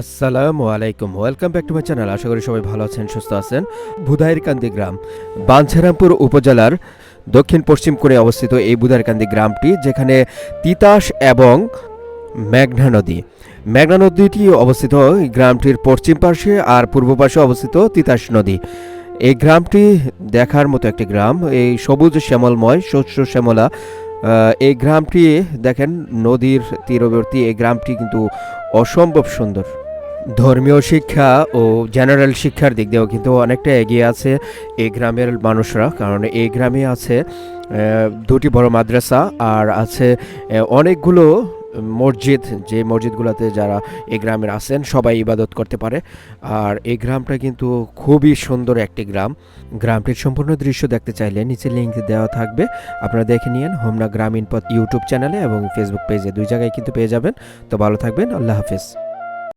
আসসালামু আলাইকুম। Welcome back to my channel আশা করি সবাই ভালো আছেন, সুস্থ আছেন। বুধাইরকান্দি গ্রাম, বাঞ্ছারামপুর উপজেলার দক্ষিণ পশ্চিম কোণে অবস্থিত এই বুধাইরকান্দি গ্রামটি, যেখানে তিতাস এবং মেঘনা নদী। মেঘনা নদীটি অবস্থিত এই গ্রামটির পশ্চিম পাশে আর পূর্ব পাশে অবস্থিত তিতাস নদী। এই গ্রামটি দেখার মতো একটি গ্রাম। এই সবুজ শ্যামলময় শস্য শ্যামলা। এই গ্রামটি, দেখেন, নদীর তীরবর্তী এই গ্রামটি কিন্তু অসম্ভব সুন্দর। ধর্মীয় শিক্ষা ও জেনারেল শিক্ষার দিক দিয়েও কিন্তু অনেকটা এগিয়ে আছে এই গ্রামের মানুষরা। কারণ এই গ্রামে আছে দুটি বড় মাদ্রাসা আর আছে অনেকগুলো মসজিদ। যে মসজিদগুলোতে যারা এই গ্রামের আছেন, সবাই ইবাদত করতে পারে। আর এই গ্রামটা কিন্তু খুবই সুন্দর একটি গ্রাম। গ্রামটির সম্পূর্ণ দৃশ্য দেখতে চাইলে নিচে লিঙ্ক দেওয়া থাকবে। আপনারা দেখে নিন হোমনা গ্রামীণ পথ ইউটিউব চ্যানেলে এবং ফেসবুক পেজে দুই জায়গায় কিন্তু পেয়ে যাবেন। তো ভালো থাকবেন। আল্লাহ হাফেজ।